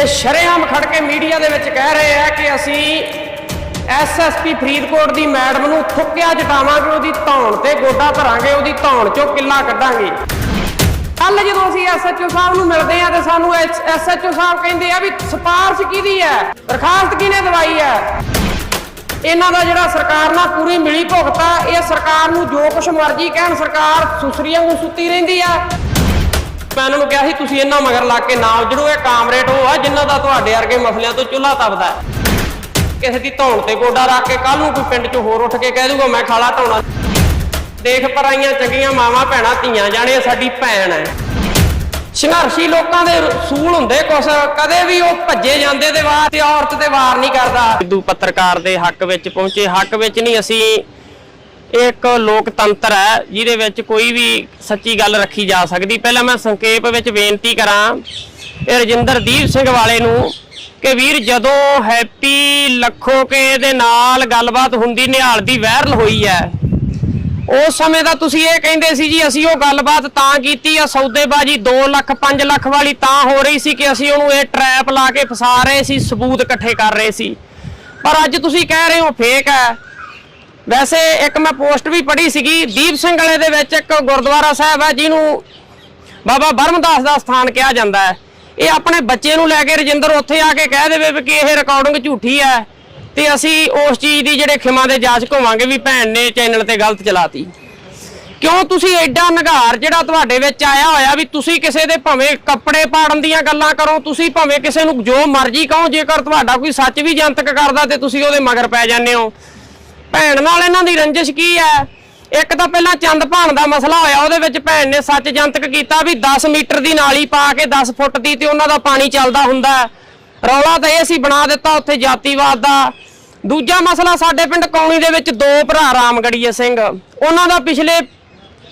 ਤੇ ਸ਼ਰੇਆਮ ਖੜ ਕੇ ਮੀਡੀਆ ਦੇ ਵਿੱਚ ਕਹਿ ਰਹੇ ਆ ਕਿ ਅਸੀਂ ਐਸਐਸਪੀ ਫਰੀਦਕੋਟ ਦੀ ਮੈਡਮ ਨੂੰ ਥੁੱਕਿਆ ਜਟਾਵਾਂਗੇ, ਉਹਦੀ ਧੌਣ ਤੇ ਗੋਡਾ ਧਰਾਂਗੇ ਉਹਦੀ ਧੌਣ ਚੋਂ ਕਿੱਲਾ ਕੱਢਾਂਗੇ। ਕੱਲ ਜਦੋਂ ਅਸੀਂ ਐਸਐਚਓ ਸਾਹਿਬ ਨੂੰ ਮਿਲਦੇ ਆ ਤੇ ਸਾਨੂੰ ਐਸਐਚਓ ਸਾਹਿਬ ਕਹਿੰਦੇ ਆ ਵੀ ਸਿਫਾਰਸ਼ ਕਿਹਦੀ ਹੈ? ਦਰਖਾਸਤ ਕਿਹਨੇ ਦਵਾਈ ਹੈ? ਇਹਨਾਂ ਦਾ ਜਿਹੜਾ ਸਰਕਾਰ ਨਾਲ ਪੂਰੀ ਮਿਲੀ ਭੁਗਤਾ ਇਹ ਸਰਕਾਰ ਨੂੰ ਜੋ ਕੁਛ ਮਰਜ਼ੀ ਕਹਿਣ, ਸਰਕਾਰ ਸੁਸਰੀਆਂ ਨੂੰ ਸੁੱਤੀ ਰਹਿੰਦੀ ਆ। ਮੈਂ ਇਹਨਾਂ ਨੂੰ ਕਿਹਾ ਸੀ, ਤੁਸੀਂ ਇਹਨਾਂ ਮਗਰ ਲੱਗ ਕੇ ਨਾਲ ਜੜੋ, ਇਹ ਕਾਮਰੇਡ ਉਹ ਆ ਜਿਨ੍ਹਾਂ ਦਾ ਤੁਹਾਡੇ ਵਰਗੇ ਮਸਲਿਆਂ ਤੋਂ ਚੁੱਲ੍ਹਾ ਤਪਦਾ ਹੈ। ਕਿਸੇ ਦੀ ਧੌਣ ਤੇ ਗੋਡਾ ਰੱਖ ਕੇ ਕੱਲ ਨੂੰ ਕੋਈ ਪਿੰਡ 'ਚ ਹੋਰ ਉੱਠ ਕੇ ਕਹਿ ਦੂਗਾ, ਮੈਂ ਖਾਲਾ ਢਾਉਣਾ ਦੇਖ ਪਰਾਈਆਂ ਚੰਗੀਆਂ ਮਾਵਾਂ, ਭੈਣਾਂ, ਧੀਆਂ ਜਾਣੇ ਸਾਡੀ ਭੈਣ ਹੈ। ਸੰਘਰਸ਼ੀ ਲੋਕਾਂ ਦੇ ਸੂਲ ਹੁੰਦੇ ਕੁਛ, ਕਦੇ ਵੀ ਉਹ ਭੱਜੇ ਜਾਂਦੇ ਤੇ ਵਾਰ, ਤੇ ਔਰਤ ਤੇ ਵਾਰ ਨਹੀਂ ਕਰਦਾ। ਸਿੱਧੂ ਪੱਤਰਕਾਰ ਦੇ ਹੱਕ ਵਿੱਚ ਪਹੁੰਚੇ, ਹੱਕ ਵਿੱਚ ਨਹੀਂ, ਅਸੀਂ ਇਹ ਇੱਕ ਲੋਕਤੰਤਰ ਹੈ, ਜਿਹਦੇ ਵਿੱਚ ਕੋਈ ਵੀ ਸੱਚੀ ਗੱਲ ਰੱਖੀ ਜਾ ਸਕਦੀ। ਪਹਿਲਾਂ ਮੈਂ ਸੰਖੇਪ ਵਿੱਚ ਬੇਨਤੀ ਕਰਾਂ, ਇਹ ਰਜਿੰਦਰਦੀਪ ਸਿੰਘ ਵਾਲੇ ਨੂੰ ਕਿ ਵੀਰ ਜਦੋਂ ਹੈਪੀ ਲੱਖੋ ਕੇ ਦੇ ਨਾਲ ਗੱਲਬਾਤ ਹੁੰਦੀ, ਨਿਹਾਲ ਦੀ ਵਾਇਰਲ ਹੋਈ ਹੈ, ਉਸ ਸਮੇਂ ਦਾ ਤੁਸੀਂ ਇਹ ਕਹਿੰਦੇ ਸੀ ਜੀ, ਅਸੀਂ ਉਹ ਗੱਲਬਾਤ ਤਾਂ ਕੀਤੀ ਆ, ਸੌਦੇਬਾਜੀ 2 ਲੱਖ 5 ਲੱਖ ਵਾਲੀ ਤਾਂ ਹੋ ਰਹੀ ਸੀ ਕਿ ਅਸੀਂ ਉਹਨੂੰ ਇਹ ਟਰੈਪ ਲਾ ਕੇ ਫਸਾ ਰਹੇ ਸੀ, ਸਬੂਤ ਇਕੱਠੇ ਕਰ ਰਹੇ ਸੀ। ਪਰ ਅੱਜ ਤੁਸੀਂ ਕਹਿ ਰਹੇ ਹੋ, ਫੇਕ ਹੈ। ਵੈਸੇ ਇੱਕ ਮੈਂ ਪੋਸਟ ਵੀ ਪੜ੍ਹੀ ਸੀਗੀ, ਦੀਪ ਸਿੰਘ ਵਾਲੇ ਦੇ ਵਿੱਚ ਇੱਕ ਗੁਰਦੁਆਰਾ ਸਾਹਿਬ ਹੈ, ਜਿਹਨੂੰ ਬਾਬਾ ਬਰਮਦਾਸ ਦਾ ਸਥਾਨ ਕਿਹਾ ਜਾਂਦਾ ਹੈ। ਇਹ ਆਪਣੇ ਬੱਚੇ ਨੂੰ ਲੈ ਕੇ ਰਜਿੰਦਰ ਉੱਥੇ ਆ ਕੇ ਕਹਿ ਦੇਵੇ ਵੀ ਕਿ ਇਹ ਰਿਕਾਰਡਿੰਗ ਝੂਠੀ ਹੈ ਤੇ ਅਸੀਂ ਉਸ ਚੀਜ਼ ਦੀ ਜਿਹੜੇ ਖਿਮਾ ਦੇ ਜਾਚ ਹੋਵਾਂਗੇ ਵੀ ਭੈਣ ਨੇ ਚੈਨਲ ਤੇ ਗਲਤ ਚਲਾਤੀ। ਕਿਉਂ ਤੁਸੀਂ ਐਡਾ ਨਿਗਾਰ ਜਿਹੜਾ ਤੁਹਾਡੇ ਵਿੱਚ ਆਇਆ ਹੋਇਆ ਵੀ ਤੁਸੀਂ ਕਿਸੇ ਦੇ ਭਾਵੇਂ ਕੱਪੜੇ ਪਾੜਨ ਦੀਆਂ ਗੱਲਾਂ ਕਰੋ, ਤੁਸੀਂ ਭਾਵੇਂ ਕਿਸੇ ਨੂੰ ਜੋ ਮਰਜ਼ੀ ਕਹੋ, ਜੇਕਰ ਤੁਹਾਡਾ ਕੋਈ ਸੱਚ ਵੀ ਜਨਤਕ ਕਰਦਾ ਤੇ ਤੁਸੀਂ ਉਹਦੇ ਮਗਰ ਪੈ ਜਾਂਦੇ ਹੋ। ਭੈਣ ਨਾਲ ਇਹਨਾਂ ਦੀ ਰੰਜਿਸ਼ ਕੀ ਹੈ? ਇੱਕ ਤਾਂ ਪਹਿਲਾਂ ਚੰਦ ਭਾਣ ਦਾ ਮਸਲਾ ਹੋਇਆ, ਉਹਦੇ ਵਿੱਚ ਭੈਣ ਨੇ ਸੱਚ ਜਨਤਕ ਕੀਤਾ ਵੀ 10 ਮੀਟਰ ਦੀ ਨਾਲੀ ਪਾ ਕੇ 10 ਫੁੱਟ ਦੀ ਤੇ ਉਹਨਾਂ ਦਾ ਪਾਣੀ ਚੱਲਦਾ ਹੁੰਦਾ ਰੌਲਾ ਤਾਂ ਇਹ ਸੀ ਬਣਾ ਦਿੱਤਾ ਉੱਥੇ ਜਾਤੀਵਾਦ ਦਾ। ਦੂਜਾ ਮਸਲਾ ਸਾਡੇ ਪਿੰਡ ਕੌਣੀ ਦੇ ਵਿੱਚ ਦੋ ਭਰਾ ਰਾਮਗੜੀਏ ਸਿੰਘ। ਉਹਨਾਂ ਦਾ ਪਿਛਲੇ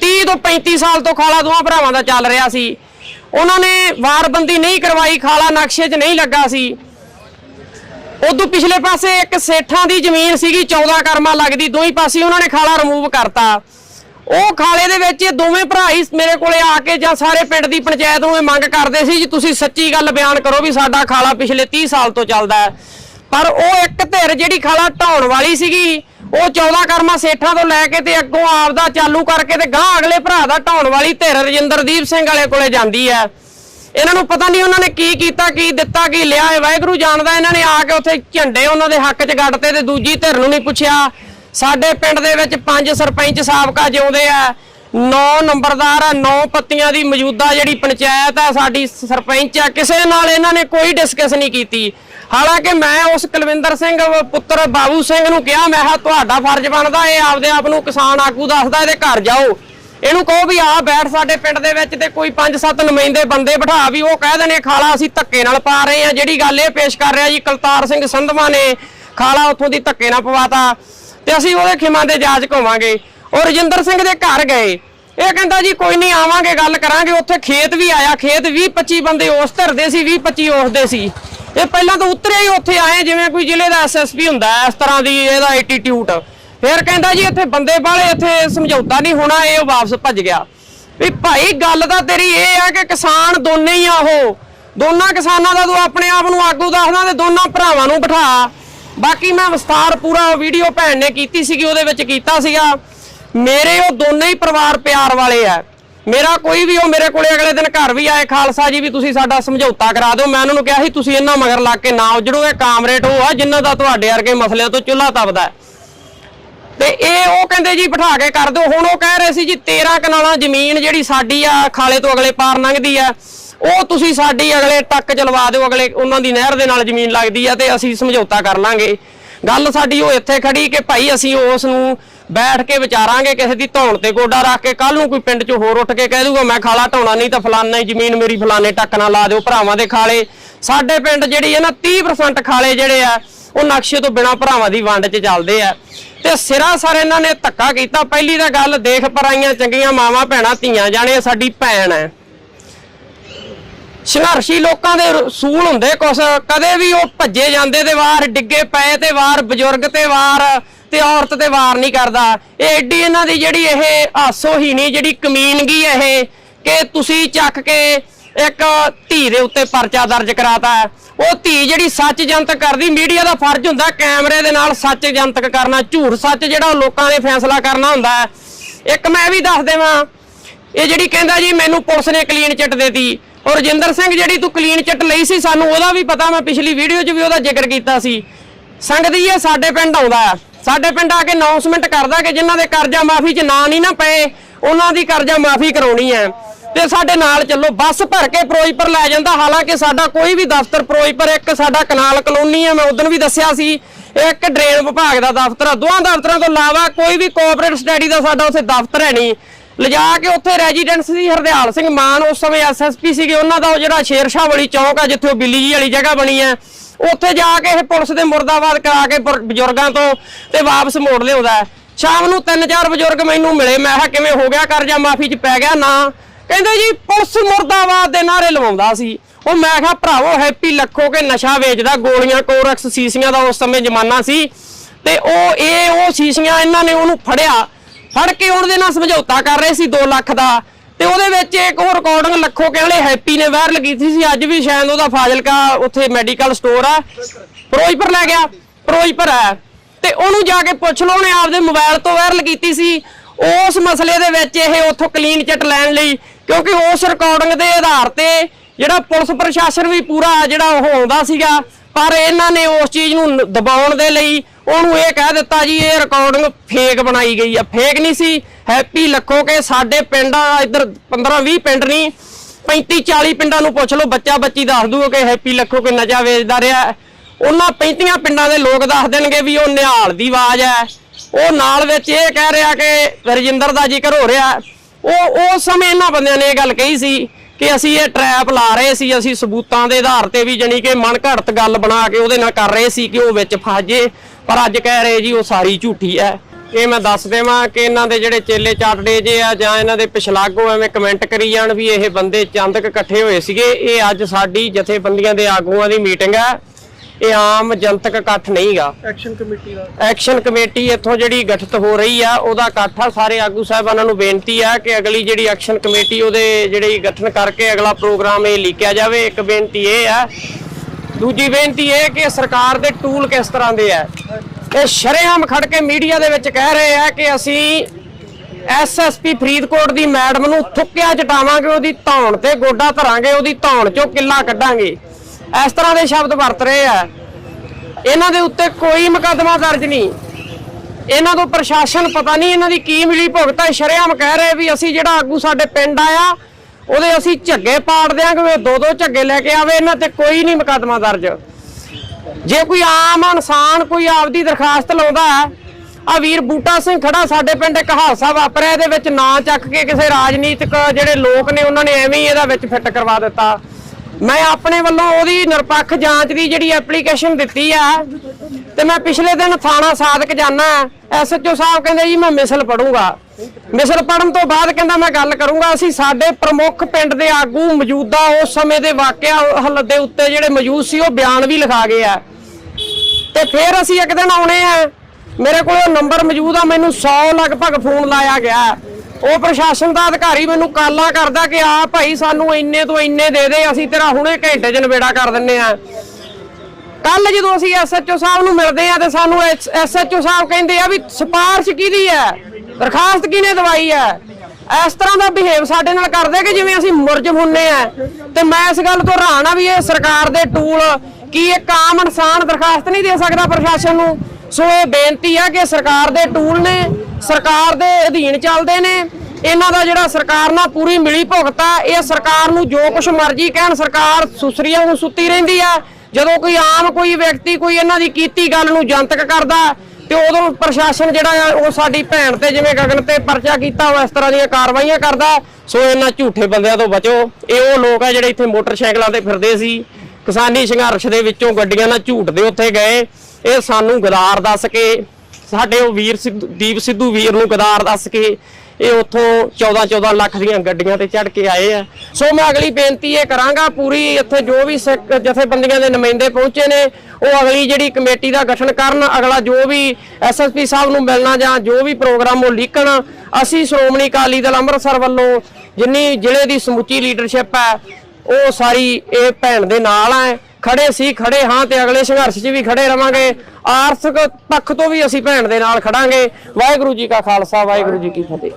30 ਤੋਂ 35 ਸਾਲ ਤੋਂ ਖਾਲਾ ਦੋਵਾਂ ਭਰਾਵਾਂ ਦਾ ਚੱਲ ਰਿਹਾ ਸੀ। ਉਹਨਾਂ ਨੇ ਵਾਰਬੰਦੀ ਨਹੀਂ ਕਰਵਾਈ, ਖਾਲਾ ਨਕਸ਼ੇ 'ਚ ਨਹੀਂ ਲੱਗਾ ਸੀ। ਉਦੋਂ ਪਿਛਲੇ ਪਾਸੇ ਇੱਕ ਸੇਠਾਂ ਦੀ ਜ਼ਮੀਨ ਸੀਗੀ 14 ਕਰਮਾ ਲੱਗਦੀ, ਦੋਈ ਪਾਸੇ ਉਹਨਾਂ ਨੇ ਖਾਲਾ ਰਿਮੂਵ ਕਰਤਾ। ਉਹ ਖਾਲੇ ਦੇ ਵਿੱਚ ਇਹ ਦੋਵੇਂ ਭਰਾ ਹੀ ਮੇਰੇ ਕੋਲੇ ਆ ਕੇ ਜਾਂ ਸਾਰੇ ਪਿੰਡ ਦੀ ਪੰਚਾਇਤ ਨੂੰ ਇਹ ਮੰਗ ਕਰਦੇ ਸੀ ਜੀ, ਤੁਸੀਂ ਸੱਚੀ ਗੱਲ ਬਿਆਨ ਕਰੋ ਵੀ ਸਾਡਾ ਖਾਲਾ ਪਿਛਲੇ 30 ਸਾਲ ਤੋਂ ਚੱਲਦਾ ਹੈ। ਪਰ ਉਹ ਇੱਕ ਧਿਰ ਜਿਹੜੀ ਖਾਲਾ ਢਾਉਣ ਵਾਲੀ ਸੀਗੀ, ਉਹ 14 ਕਰਮਾ ਸੇਠਾਂ ਤੋਂ ਲੈ ਕੇ ਤੇ ਅੱਗੋਂ ਆਪਦਾ ਚਾਲੂ ਕਰਕੇ ਤੇ ਗਾਂ ਅਗਲੇ ਭਰਾ ਦਾ ਢਾਉਣ ਵਾਲੀ ਧਿਰ ਰਜਿੰਦਰਦੀਪ ਸਿੰਘ ਵਾਲੇ ਕੋਲੇ ਜਾਂਦੀ ਹੈ। ਇਹਨਾਂ ਨੂੰ ਪਤਾ ਨਹੀਂ ਉਹਨਾਂ ਨੇ ਕੀ ਕੀਤਾ, ਕੀ ਦਿੱਤਾ, ਕੀ ਲਿਆ। ਹੈ ਵਾਹਿਗੁਰੂ ਜਾਣਦਾ ਇਹਨਾਂ ਨੇ ਆ ਕੇ ਉੱਥੇ ਝੰਡੇ ਉਹਨਾਂ ਦੇ ਹੱਕ 'ਚ ਗੱਡਤੇ ਤੇ ਦੂਜੀ ਧਿਰ ਨੂੰ ਨਹੀਂ ਪੁੱਛਿਆ। ਸਾਡੇ ਪਿੰਡ ਦੇ ਵਿੱਚ ਪੰਜ ਸਰਪੰਚ ਸਾਬਕਾ ਜਿਉਂਦੇ ਆ। ਨੌ ਨੰਬਰਦਾਰ ਆ, ਨੌ ਪੱਤੀਆਂ ਦੀ ਮੌਜੂਦਾ ਜਿਹੜੀ ਪੰਚਾਇਤ ਆ, ਸਾਡੀ ਸਰਪੰਚ ਆ, ਕਿਸੇ ਨਾਲ ਇਹਨਾਂ ਨੇ ਕੋਈ ਡਿਸਕਸ ਨਹੀਂ ਕੀਤੀ। ਹਾਲਾਂਕਿ ਮੈਂ ਉਸ ਕੁਲਵਿੰਦਰ ਸਿੰਘ ਪੁੱਤਰ ਬਾਬੂ ਸਿੰਘ ਨੂੰ ਕਿਹਾ, ਮੈਂ ਕਿਹਾ ਤੁਹਾਡਾ ਫਰਜ਼ ਬਣਦਾ, ਇਹ ਆਪਦੇ ਆਪ ਨੂੰ ਕਿਸਾਨ ਆਗੂ ਦੱਸਦਾ, ਇਹਦੇ ਘਰ ਜਾਓ। ਇਹਨੂੰ ਕਹੋ ਵੀ ਆ ਬੈਠ ਸਾਡੇ ਪਿੰਡ ਦੇ ਵਿੱਚ ਤੇ ਕੋਈ 5-7 ਨੁਮਾਇੰਦੇ ਬੰਦੇ ਬਿਠਾ ਵੀ ਉਹ ਕਹਿ ਦੇਣੇ ਖਾਲਾ ਅਸੀਂ ਧੱਕੇ ਨਾਲ ਪਾ ਰਹੇ ਆ ਜਿਹੜੀ ਗੱਲ ਇਹ ਪੇਸ਼ ਕਰ ਰਿਹਾ ਜੀ, ਕਲਤਾਰ ਸਿੰਘ ਸੰਧਵਾ ਨੇ ਖਾਲਾ ਉੱਥੋਂ ਦੀ ਧੱਕੇ ਨਾਲ ਪਵਾਤਾ ਤੇ ਅਸੀਂ ਉਹਦੇ ਖਿਮਾ ਦੇ ਜਾਂਚ ਕੋਵਾਂਗੇ ਉਹ ਰਜਿੰਦਰ ਸਿੰਘ ਦੇ ਘਰ ਗਏ। ਇਹ ਕਹਿੰਦਾ ਜੀ, ਕੋਈ ਨਹੀਂ ਆਵਾਂਗੇ, ਗੱਲ ਕਰਾਂਗੇ। ਉੱਥੇ ਖੇਤ ਵੀ ਆਇਆ, ਖੇਤ 20-25 ਬੰਦੇ ਉਸ ਧਰਦੇ ਸੀ 20-25 ਉਸ ਦੇ ਸੀ। ਇਹ ਪਹਿਲਾਂ ਤਾਂ ਉਤਰਿਆ ਹੀ ਉੱਥੇ ਆਏ, ਜਿਵੇਂ ਕੋਈ ਜ਼ਿਲ੍ਹੇ ਦਾ ਐਸਐਸਪੀ ਹੁੰਦਾ ਇਸ ਤਰ੍ਹਾਂ ਦੀ ਇਹਦਾ ਐਟੀਟਿਊਡ ਫਿਰ ਕਹਿੰਦਾ ਜੀ ਇੱਥੇ ਬੰਦੇ ਵਾਲੇ ਇੱਥੇ ਸਮਝੌਤਾ ਨਹੀਂ ਹੋਣਾ, ਇਹ ਵਾਪਸ ਭੱਜ ਗਿਆ। ਵੀ ਭਾਈ ਗੱਲ ਤਾਂ ਤੇਰੀ ਇਹ ਆ ਕਿ ਕਿਸਾਨ ਦੋਨੇ ਹੀ ਆ ਉਹ। ਦੋਨਾਂ ਕਿਸਾਨਾਂ ਦਾ ਤੂੰ ਆਪਣੇ ਆਪ ਨੂੰ ਆਗੂ ਦੱਸਦਾ ਤੇ ਦੋਨਾਂ ਭਰਾਵਾਂ ਨੂੰ ਬਿਠਾ। ਬਾਕੀ ਮੈਂ ਵਿਸਤਾਰ ਪੂਰਾ ਵੀਡੀਓ ਭੈਣ ਨੇ ਕੀਤੀ ਸੀਗੀ, ਉਹਦੇ ਵਿੱਚ ਕੀਤਾ ਸੀਗਾ। ਮੇਰੇ ਉਹ ਦੋਨੇ ਹੀ ਪਰਿਵਾਰ ਪਿਆਰ ਵਾਲੇ ਆ। ਮੇਰਾ ਕੋਈ ਵੀ ਉਹ ਮੇਰੇ ਕੋਲੇ ਅਗਲੇ ਦਿਨ ਘਰ ਵੀ ਆਏ। ਖਾਲਸਾ ਜੀ ਵੀ ਤੁਸੀਂ ਸਾਡਾ ਸਮਝੌਤਾ ਕਰਾ ਦਿਓ। ਮੈਂ ਉਹਨਾਂ ਨੂੰ ਕਿਹਾ ਸੀ, ਤੁਸੀਂ ਇਹਨਾਂ ਮਗਰ ਲੱਗ ਕੇ ਨਾ ਉਜੜੋ, ਇਹ ਕਾਮਰੇਟ ਉਹ ਆ ਜਿਨ੍ਹਾਂ ਦਾ ਤੁਹਾਡੇ ਵਰਗੇ ਮਸਲਿਆਂ ਤੋਂ ਚੁੱਲ੍ਹਾ ਤਪਦਾ। ਤੇ ਇਹ ਉਹ ਕਹਿੰਦੇ ਜੀ ਬਿਠਾ ਕੇ ਕਰ ਦਿਓ। ਹੁਣ ਉਹ ਕਹਿ ਰਹੇ ਸੀ ਜੀ 13 ਕਨਾਲਾਂ ਜ਼ਮੀਨ ਜਿਹੜੀ ਸਾਡੀ ਆ, ਖਾਲੇ ਤੋਂ ਅਗਲੇ ਪਾਰ ਲੰਘਦੀ ਆ, ਉਹ ਤੁਸੀਂ ਸਾਡੀ ਅਗਲੇ ਟੱਕ ਚਲਵਾ ਦਿਓ, ਅਗਲੇ ਉਹਨਾਂ ਦੀ ਨਹਿਰ ਦੇ ਨਾਲ ਜ਼ਮੀਨ ਲੱਗਦੀ ਆ ਤੇ ਅਸੀਂ ਸਮਝੌਤਾ ਕਰ ਲਾਂਗੇ। ਗੱਲ ਸਾਡੀ ਉਹ ਇੱਥੇ ਖੜੀ ਕਿ ਭਾਈ ਅਸੀਂ ਉਸ ਨੂੰ ਬੈਠ ਕੇ ਵਿਚਾਰਾਂਗੇ, ਕਿਸੇ ਦੀ ਧੌਣ ਤੇ ਗੋਡਾ ਰੱਖ ਕੇ ਕੱਲ ਨੂੰ ਕੋਈ ਪਿੰਡ 'ਚ ਹੋਰ ਉੱਠ ਕੇ ਕਹਿ ਦੂਗਾ, ਮੈਂ ਖਾਲਾ ਢਾਉਣਾ ਨਹੀਂ ਤਾਂ ਫਲਾਨਾ ਹੀ ਜ਼ਮੀਨ ਮੇਰੀ ਫਲਾਨੇ ਟੱਕ ਨਾਲ ਲਾ ਦਿਓ, ਭਰਾਵਾਂ ਦੇ ਖਾਲੇ। ਸਾਡੇ ਪਿੰਡ ਜਿਹੜੀ ਹੈ ਨਾ 30% ਖਾਲੇ ਜਿਹੜੇ ਆ, ਉਹ ਨਕਸ਼ੇ ਤੋਂ ਬਿਨਾ ਭਰਾਵਾਂ ਦੀ ਵੰਡ 'ਚ ਚੱਲਦੇ ਆ। ਤੇ ਸਿਰਾ ਸਰ ਇਹਨਾਂ ਨੇ ਧੱਕਾ ਕੀਤਾ। ਪਹਿਲੀ ਤਾਂ ਗੱਲ, ਦੇਖ ਪਰਾਈਆਂ ਚੰਗੀਆਂ ਮਾਵਾਂ, ਭੈਣਾਂ, ਧੀਆਂ, ਜਾਣੇ ਸਾਡੀ ਭੈਣ ਹੈ। ਸੰਘਰਸ਼ੀ ਲੋਕਾਂ ਦੇ ਸੂਲ ਹੁੰਦੇ ਕੁਛ। ਕਦੇ ਵੀ ਉਹ ਭੱਜੇ ਜਾਂਦੇ ਤੇ ਵਾਰ, ਡਿੱਗੇ ਪਏ ਤੇ ਵਾਰ, ਬਜ਼ੁਰਗ ਤੇ ਵਾਰ ਤੇ ਔਰਤ ਤੇ ਵਾਰ ਨਹੀਂ ਕਰਦਾ। ਇਹ ਐਡੀ ਇਹਨਾਂ ਦੀ ਜਿਹੜੀ ਇਹ ਹਾਸੋਹੀਣੀ, ਜਿਹੜੀ ਕਮੀਨਗੀ ਇਹ, ਕਿ ਤੁਸੀਂ ਚੱਕ ਕੇ ਇੱਕ ਧੀ ਦੇ ਉੱਤੇ ਪਰਚਾ ਦਰਜ ਕਰਾਤਾ ਹੈ। ਉਹ ਧੀ ਜਿਹੜੀ ਸੱਚ ਜਨਤਕ ਕਰਦੀ, ਮੀਡੀਆ ਦਾ ਫਰਜ਼ ਹੁੰਦਾ ਕੈਮਰੇ ਦੇ ਨਾਲ ਸੱਚ ਜਨਤਕ ਕਰਨਾ, ਝੂਠ ਸੱਚ ਜਿਹੜਾ ਉਹ ਲੋਕਾਂ ਨੇ ਫੈਸਲਾ ਕਰਨਾ ਹੁੰਦਾ ਹੈ। ਇੱਕ ਮੈਂ ਇਹ ਵੀ ਦੱਸ ਦੇਵਾਂ, ਇਹ ਜਿਹੜੀ ਕਹਿੰਦਾ ਜੀ ਮੈਨੂੰ ਪੁਲਿਸ ਨੇ ਕਲੀਨ ਚਿੱਟ ਦੇਤੀ ਔਰ ਰਜਿੰਦਰ ਸਿੰਘ ਜਿਹੜੀ ਤੂੰ ਕਲੀਨ ਚਿੱਟ ਲਈ ਸੀ ਸਾਨੂੰ ਉਹਦਾ ਵੀ ਪਤਾ, ਮੈਂ ਪਿਛਲੀ ਵੀਡੀਓ 'ਚ ਵੀ ਉਹਦਾ ਜ਼ਿਕਰ ਕੀਤਾ ਸੀ। ਸੰਗਦੀ ਇਹ ਸਾਡੇ ਪਿੰਡ ਆਉਂਦਾ ਹੈ। ਸਾਡੇ ਪਿੰਡ ਆ ਕੇ ਅਨਾਉਂਸਮੈਂਟ ਕਰਦਾ ਕਿ ਜਿਨ੍ਹਾਂ ਦੇ ਕਰਜ਼ਾ ਮਾਫੀ 'ਚ ਨਾਂ ਨਹੀਂ ਨਾ ਪਏ, ਉਹਨਾਂ ਦੀ ਕਰਜ਼ਾ ਮਾਫੀ ਕਰਾਉਣੀ ਹੈ। ਤੇ ਸਾਡੇ ਨਾਲ ਚੱਲੋ, ਬੱਸ ਭਰ ਕੇ ਫਿਰੋਜ਼ਪੁਰ ਲੈ ਜਾਂਦਾ। ਹਾਲਾਂਕਿ ਸਾਡਾ ਕੋਈ ਵੀ ਦਫ਼ਤਰ ਫਿਰੋਜ਼ਪੁਰ, ਇੱਕ ਸਾਡਾ ਕਨਾਲ ਕਲੋਨੀ ਹੈ, ਮੈਂ ਉਦੋਂ ਵੀ ਦੱਸਿਆ ਸੀ। ਇੱਕ ਡਰੇਨ ਵਿਭਾਗ ਦਾ ਦਫ਼ਤਰ ਆ। ਦੋਹਾਂ ਦਫ਼ਤਰਾਂ ਤੋਂ ਇਲਾਵਾ ਕੋਈ ਵੀ ਕੋਆਪਰੇਟ ਸਟੱਡੀ ਦਾ ਸਾਡਾ ਉੱਥੇ ਦਫ਼ਤਰ ਹੈ ਨਹੀਂ। ਲਿਜਾ ਕੇ ਉੱਥੇ ਰੈਜ਼ੀਡੈਂਸ ਸੀ, ਹਰਦਿਆਲ ਸਿੰਘ ਮਾਨ, ਉਸ ਸਮੇਂ ਐਸਐਸਪੀ ਸੀਗੇ। ਉਹਨਾਂ ਦਾ ਉਹ ਜਿਹੜਾ ਸ਼ੇਰਸ਼ਾਹ ਵਾਲੀ ਚੌਂਕ ਆ, ਜਿੱਥੇ ਉਹ ਬਿੱਲੀ ਜੀ ਵਾਲੀ ਜਗ੍ਹਾ ਬਣੀ ਹੈ, ਉੱਥੇ ਜਾ ਕੇ ਇਹ ਪੁਲਿਸ ਦੇ ਮੁਰਦਾਬਾਦ ਕਰਾ ਕੇ ਬਜ਼ੁਰਗਾਂ ਤੋਂ ਤੇ ਵਾਪਸ ਮੋੜ ਲਿਆਉਂਦਾ ਸ਼ਾਮ ਨੂੰ ਤਿੰਨ ਚਾਰ ਬਜ਼ੁਰਗ ਮੈਨੂੰ ਮਿਲੇ। ਮੈਂ ਕਿਹਾ, ਕਿਵੇਂ ਹੋ ਗਿਆ ਕਰਜ਼ਾ? ਮਾਫੀ 'ਚ ਪੈ ਗਿਆ ਨਾ। ਕਹਿੰਦੇ ਜੀ ਪੁਲਿਸ ਮੁਰਦਾਬਾਦ ਦੇ ਨਾਰੇ ਲਵਾਉਂਦਾ ਸੀ। ਉਹ ਮੈਂ ਕਿਹਾ, ਭਰਾਵੋ ਹੈਪੀ ਲੱਖੋ ਕੇ ਨਸ਼ਾ ਵੇਚਦਾ, ਗੋਲੀਆਂ ਕੋਰਕਸ ਸੀਸੀਆਂ ਦਾ ਉਸ ਸਮੇਂ ਜ਼ਮਾਨਾ ਸੀ। ਤੇ ਉਹ, ਇਹ ਉਹ ਸੀਸੀਆਂ ਇਹਨਾਂ ਨੇ ਉਹਨੂੰ ਫੜਿਆ। ਫੜ ਕੇ ਉਹਦੇ ਨਾਲ ਸਮਝੌਤਾ ਕਰ ਰਹੇ ਸੀ 2 ਲੱਖ ਦਾ। ਤੇ ਉਹਦੇ ਵਿੱਚ ਇੱਕ ਹੋਰ ਰਿਕਾਰਡਿੰਗ ਲੱਖੋ ਕਹਿੰਦੇ ਹੈਪੀ ਨੇ ਵਾਇਰਲ ਕੀਤੀ ਸੀ। ਅੱਜ ਵੀ ਸ਼ਾਇਦ ਉਹਦਾ ਫਾਜ਼ਿਲਕਾ ਉੱਥੇ ਮੈਡੀਕਲ ਸਟੋਰ ਆ। ਫਿਰੋਜ਼ਪੁਰ ਲੈ ਗਿਆ, ਫਿਰੋਜ਼ਪੁਰ ਹੈ। ਤੇ ਉਹਨੂੰ ਜਾ ਕੇ ਪੁੱਛ ਲਓ, ਉਹਨੇ ਆਪਦੇ ਮੋਬਾਈਲ ਤੋਂ ਵਾਇਰਲ ਕੀਤੀ ਸੀ। ਉਸ ਮਸਲੇ ਦੇ ਵਿੱਚ ਇਹ ਉੱਥੋਂ ਕਲੀਨ ਚਿੱਟ ਲੈਣ ਲਈ ਕਿਉਂਕਿ ਉਸ ਰਿਕਾਰਡਿੰਗ ਦੇ ਆਧਾਰ ਤੇ ਜਿਹੜਾ ਪੁਲਿਸ ਪ੍ਰਸ਼ਾਸਨ ਵੀ ਪੂਰਾ ਜਿਹੜਾ ਉਹ ਆਉਂਦਾ ਸੀਗਾ, ਪਰ ਇਹਨਾਂ ਨੇ ਉਸ ਚੀਜ਼ ਨੂੰ ਦਬਾਉਣ ਦੇ ਲਈ ਉਹਨੂੰ ਇਹ ਕਹਿ ਦਿੱਤਾ ਜੀ, ਇਹ ਰਿਕਾਰਡਿੰਗ ਫੇਕ ਬਣਾਈ ਗਈ ਆ। ਫੇਕ ਨਹੀਂ ਸੀ ਹੈਪੀ ਲੱਖੋ ਕੇ ਸਾਡੇ ਪਿੰਡ ਇੱਧਰ 15 20 ਪਿੰਡ ਨਹੀਂ 35 40 ਪਿੰਡਾਂ ਨੂੰ ਪੁੱਛ ਲਓ ਬੱਚਾ ਬੱਚੀ ਦੱਸ ਦੂਗਾ ਕਿ ਹੈਪੀ ਲੱਖੋ ਕੇ ਨਸ਼ਾ ਵੇਚਦਾ ਰਿਹਾ। ਉਹਨਾਂ 35 ਪਿੰਡਾਂ ਦੇ ਲੋਕ ਦੱਸ ਦੇਣਗੇ ਵੀ ਉਹ ਨਿਹਾਲ ਦੀ ਆਵਾਜ਼ ਹੈ। ਉਹ ਨਾਲ ਵਿੱਚ ਇਹ ਕਹਿ ਰਿਹਾ ਕਿ ਰਜਿੰਦਰ ਦਾ ਜ਼ਿਕਰ ਹੋ ਰਿਹਾ। ਉਹ ਉਸ ਸਮੇਂ ਇਹਨਾਂ ਬੰਦਿਆਂ ਨੇ ਇਹ ਗੱਲ ਕਹੀ ਸੀ ਕਿ ਅਸੀਂ ਇਹ ਟਰੈਪ ਲਾ ਰਹੇ ਸੀ, ਅਸੀਂ ਸਬੂਤਾਂ ਦੇ ਆਧਾਰ ਤੇ ਵੀ ਜਾਣੀ ਕਿ ਮਨ ਘੜਤ ਗੱਲ ਬਣਾ ਕੇ ਉਹਦੇ ਨਾਲ ਕਰ ਰਹੇ ਸੀ ਕਿ ਉਹ ਵਿੱਚ ਫਸ ਜੇ। ਪਰ ਅੱਜ ਕਹਿ ਰਹੇ ਜੀ ਉਹ ਸਾਰੀ ਝੂਠੀ ਹੈ। ਇਹ ਮੈਂ ਦੱਸ ਦੇਵਾਂ ਕਿ ਇਹਨਾਂ ਦੇ ਜਿਹੜੇ ਚੇਲੇ ਚਾਟੜੇ ਜੇ ਆ ਜਾਂ ਇਹਨਾਂ ਦੇ ਪਿਛਲਾਗੋ ਐਵੇਂ ਕਮੈਂਟ ਕਰੀ ਜਾਣ ਵੀ ਇਹ ਬੰਦੇ ਚੰਦਕ ਇਕੱਠੇ ਹੋਏ ਸੀਗੇ। ਇਹ ਅੱਜ ਸਾਡੀ ਜਥੇਬੰਦੀਆਂ ਦੇ ਆਗੂਆਂ ਦੀ ਮੀਟਿੰਗ ਹੈ। ਇਹ ਆਮ ਜਨਤਕ ਇਕੱਠ ਨਹੀਂਗਾ। ਐਕਸ਼ਨ ਕਮੇਟੀ ਦਾ। ਐਕਸ਼ਨ ਕਮੇਟੀ ਇੱਥੋਂ ਜਿਹੜੀ ਗਠਿਤ ਹੋ ਰਹੀ ਆ ਉਹਦਾ ਇਕੱਠ ਆ। ਸਾਰੇ ਆਗੂ ਸਾਹਿਬਾਨਾਂ ਨੂੰ ਬੇਨਤੀ ਆ ਕਿ ਅਗਲੀ ਜਿਹੜੀ ਐਕਸ਼ਨ ਕਮੇਟੀ ਉਹਦੇ ਜਿਹੜੀ ਗਠਨ ਕਰਕੇ ਅਗਲਾ ਪ੍ਰੋਗਰਾਮ ਇਹ ਲਿਖਿਆ ਜਾਵੇ। ਇੱਕ ਬੇਨਤੀ ਇਹ ਆ। ਦੂਜੀ ਬੇਨਤੀ ਇਹ ਕਿ ਸਰਕਾਰ ਦੇ ਟੂਲ ਕਿਸ ਤਰ੍ਹਾਂ ਦੇ ਆ? ਇਹ ਸ਼ਰੇਆਮ ਖੜ ਕੇ ਮੀਡੀਆ ਦੇ ਵਿੱਚ ਕਹਿ ਰਹੇ ਆ ਕਿ ਅਸੀਂ ਐਸਐਸਪੀ ਫਰੀਦਕੋਟ ਦੀ ਮੈਡਮ ਨੂੰ ਥੁੱਕਿਆ ਚਟਾਵਾਂਗੇ ਉਹਦੀ ਧੌਣ ਤੇ ਗੋਡਾ ਧਰਾਂਗੇ ਉਹਦੀ ਧੌਣ ਚੋਂ ਕਿੱਲਾ ਕੱਢਾਂਗੇ। ਇਸ ਤਰ੍ਹਾਂ ਦੇ ਸ਼ਬਦ ਵਰਤ ਰਹੇ ਆ। ਇਹਨਾਂ ਦੇ ਉੱਤੇ ਕੋਈ ਮੁਕੱਦਮਾ ਦਰਜ ਨਹੀਂ। ਇਹਨਾਂ ਤੋਂ ਪ੍ਰਸ਼ਾਸਨ ਪਤਾ ਨਹੀਂ ਇਹਨਾਂ ਦੀ ਕੀ ਮਿਲੀ। ਭੁਗਤ ਹੈ ਸ਼ਰੇਆਮ ਕਹਿ ਰਹੇ ਵੀ ਅਸੀਂ ਜਿਹੜਾ ਆਗੂ ਸਾਡੇ ਪਿੰਡ ਆਇਆ, ਉਹਦੇ ਅਸੀਂ ਝੱਗੇ ਪਾੜ ਦਿਆਂਗੇ ਉਹ ਦੋ ਦੋ ਝੱਗੇ ਲੈ ਕੇ ਆਵੇ, ਇਹਨਾਂ ਤੇ ਕੋਈ ਨਹੀਂ ਮੁਕੱਦਮਾ ਦਰਜ। ਜੇ ਕੋਈ ਆਮ ਇਨਸਾਨ ਕੋਈ ਆਪਦੀ ਦਰਖਾਸਤ ਲਾਉਂਦਾ ਹੈ, ਆ ਵੀਰ ਬੂਟਾ ਸਿੰਘ ਖੜਾ ਸਾਡੇ ਪਿੰਡ, ਇੱਕ ਹਾਦਸਾ ਵਾਪਰਿਆ, ਇਹਦੇ ਵਿੱਚ ਨਾਂ ਚੱਕ ਕੇ ਕਿਸੇ ਰਾਜਨੀਤਿਕ ਜਿਹੜੇ ਲੋਕ ਨੇ, ਉਹਨਾਂ ਨੇ ਐਵੇਂ ਹੀ ਇਹਦਾ ਵਿੱਚ ਫਿੱਟ ਕਰਵਾ ਦਿੱਤਾ। ਮੈਂ ਆਪਣੇ ਵੱਲੋਂ ਉਹਦੀ ਨਿਰਪੱਖ ਜਾਂਚ ਦੀ ਜਿਹੜੀ ਐਪਲੀਕੇਸ਼ਨ ਦਿੱਤੀ ਆ, ਤੇ ਮੈਂ ਪਿਛਲੇ ਦਿਨ ਥਾਣਾ ਸਾਦਕ ਜਾਣਾ ਐਸਐਚਓ ਸਾਹਿਬ ਕਹਿੰਦੇ ਜੀ ਮੈਂ ਮਿਸਲ ਪੜੂੰਗਾ। ਮਿਸਲ ਪੜਨ ਤੋਂ ਬਾਅਦ ਕਹਿੰਦਾ ਮੈਂ ਗੱਲ ਕਰੂੰਗਾ, ਅਸੀਂ ਸਾਡੇ ਪ੍ਰਮੁੱਖ ਪਿੰਡ ਦੇ ਆਗੂ ਮੌਜੂਦਾ ਉਸ ਸਮੇਂ ਦੇ ਵਾਕਿਆ ਹਾਲਤ ਦੇ ਉੱਤੇ ਜਿਹੜੇ ਮੌਜੂਦ ਸੀ, ਉਹ ਬਿਆਨ ਵੀ ਲਿਖਾ ਗਏ ਆ। ਤੇ ਫਿਰ ਅਸੀਂ ਇੱਕ ਦਿਨ ਆਉਣੇ ਆ, ਮੇਰੇ ਕੋਲ ਉਹ ਨੰਬਰ ਮੌਜੂਦ ਆ, ਮੈਨੂੰ 100 ਲਗਭਗ ਫੋਨ ਲਾਇਆ ਗਿਆ। ਉਹ ਪ੍ਰਸ਼ਾਸਨ ਦਾ ਅਧਿਕਾਰੀ ਮੈਨੂੰ ਕਾਲਾ ਕਰਦਾ ਕਿ ਆ ਭਾਈ ਸਾਨੂੰ ਇੰਨੇ ਤੋਂ ਇੰਨੇ ਦੇ ਦੇ, ਅਸੀਂ ਤੇਰਾ ਹੁਣੇ ਘੰਟੇ 'ਚ ਨਵੇੜਾ ਕਰ ਦਿੰਨੇ ਆ। ਕੱਲ ਜਦੋਂ ਅਸੀਂ ਐਸਐਚਓ ਸਾਹਿਬ ਨੂੰ ਮਿਲਦੇ ਆ ਤੇ ਸਾਨੂੰ ਐਸਐਚਓ ਸਾਹਿਬ ਕਹਿੰਦੇ ਆ ਵੀ ਸਿਫਾਰਿਸ਼ ਕਿਹਦੀ ਹੈ ਦਰਖਾਸਤ ਕਿਹਨੇ ਦਵਾਈ ਹੈ ਇਸ ਤਰ੍ਹਾਂ ਦਾ ਬਿਹੇਵ ਸਾਡੇ ਨਾਲ ਕਰਦੇ ਕਿ ਜਿਵੇਂ ਅਸੀਂ ਮੁਰਜਮ ਹੁੰਨੇ ਆ। ਤੇ ਮੈਂ ਇਸ ਗੱਲ ਤੋਂ ਹੈਰਾਨ ਆ ਵੀ ਇਹ ਸਰਕਾਰ ਦੇ ਟੂਲ ਕੀ ਇੱਕ ਆਮ ਇਨਸਾਨ ਦਰਖਾਸਤ ਨਹੀਂ ਦੇ ਸਕਦਾ ਪ੍ਰਸ਼ਾਸਨ ਨੂੰ? ਸੋ ਇਹ ਬੇਨਤੀ ਆ ਕਿ ਸਰਕਾਰ ਦੇ ਟੂਲ ਨੇ ਸਰਕਾਰ ਦੇ ਅਧੀਨ ਚੱਲਦੇ ਨੇ। ਇਹਨਾਂ ਦਾ ਜਿਹੜਾ ਸਰਕਾਰ ਨਾਲ ਪੂਰੀ ਮਿਲੀ ਭੁਗਤ ਆ, ਇਹ ਸਰਕਾਰ ਨੂੰ ਜੋ ਕੁਝ ਮਰਜ਼ੀ ਕਹਿਣ, ਸਰਕਾਰ ਸੁਸਰੀਆਂ ਨੂੰ ਸੁੱਤੀ ਰਹਿੰਦੀ ਆ। ਜਦੋਂ ਕੋਈ ਆਮ ਕੋਈ ਵਿਅਕਤੀ ਕੋਈ ਇਹਨਾਂ ਦੀ ਕੀਤੀ ਗੱਲ ਨੂੰ ਜਨਤਕ ਕਰਦਾ, ਤੇ ਉਦੋਂ ਪ੍ਰਸ਼ਾਸਨ ਜਿਹੜਾ ਆ, ਉਹ ਸਾਡੀ ਭੈਣ ਤੇ ਜਿਵੇਂ ਗਗਨ ਤੇ ਪਰਚਾ ਕੀਤਾ, ਉਹ ਇਸ ਤਰ੍ਹਾਂ ਦੀਆਂ ਕਾਰਵਾਈਆਂ ਕਰਦਾ। ਸੋ ਇਹਨਾਂ ਝੂਠੇ ਬੰਦਿਆਂ ਤੋਂ ਬਚੋ। ਇਹ ਉਹ ਲੋਕ ਆ ਜਿਹੜੇ ਇੱਥੇ ਮੋਟਰਸਾਈਕਲਾਂ ਤੇ ਫਿਰਦੇ ਸੀ। ਕਿਸਾਨੀ ਸੰਘਰਸ਼ ਦੇ ਵਿੱਚੋਂ ਗੱਡੀਆਂ ਨਾਲ ਝੂਠ ਦੇ ਉੱਥੇ ਗਏ। ਇਹ ਸਾਨੂੰ ਗਦਾਰ ਦੱਸ ਕੇ ਸਾਡੇ ਉਹ ਵੀਰ ਸਿੱਧੂ, ਦੀਪ ਸਿੱਧੂ ਵੀਰ ਨੂੰ ਗਦਾਰ ਦੱਸ ਕੇ ਇਹ ਉੱਥੋਂ 14 14 ਲੱਖ ਦੀਆਂ ਗੱਡੀਆਂ ਤੇ ਚੜ ਕੇ ਆਏ ਆ। ਸੋ ਮੈਂ ਅਗਲੀ ਬੇਨਤੀ ਇਹ ਕਰਾਂਗਾ, ਪੂਰੀ ਇੱਥੇ ਜੋ ਵੀ ਸਿੱਖ ਜਥੇਬੰਦੀਆਂ ਦੇ ਨੁਮਾਇੰਦੇ ਪਹੁੰਚੇ ਨੇ, ਉਹ ਅਗਲੀ ਜਿਹੜੀ ਕਮੇਟੀ ਦਾ ਗਠਨ ਕਰਨ, ਅਗਲਾ ਜੋ ਵੀ ਐਸਐਸਪੀ ਸਾਹਿਬ ਨੂੰ ਮਿਲਣਾ ਜਾਂ ਜੋ ਵੀ ਪ੍ਰੋਗਰਾਮ ਉਹ ਲਿਖਣ ਅਸੀਂ ਸ਼੍ਰੋਮਣੀ ਅਕਾਲੀ ਦਲ ਅੰਮ੍ਰਿਤਸਰ ਵੱਲੋਂ ਜਿੰਨੀ ਜ਼ਿਲ੍ਹੇ ਦੀ ਸਮੁੱਚੀ ਲੀਡਰਸ਼ਿਪ ਹੈ, ਉਹ ਸਾਰੀ ਇਹ ਭੈਣ ਦੇ ਨਾਲ ਹੈ ਖੜੇ ਸੀ, ਖੜੇ ਹਾਂ ਤੇ ਅਗਲੇ ਸੰਘਰਸ਼ 'ਚ ਵੀ ਖੜੇ ਰਵਾਂਗੇ। ਆਰਥਿਕ ਪੱਖ ਤੋਂ ਵੀ ਅਸੀਂ ਭੈਣ ਦੇ ਨਾਲ ਖੜਾਂਗੇ। ਵਾਹਿਗੁਰੂ ਜੀ ਕਾ ਖਾਲਸਾ, ਵਾਹਿਗੁਰੂ ਜੀ ਕੀ ਫਤਿਹ।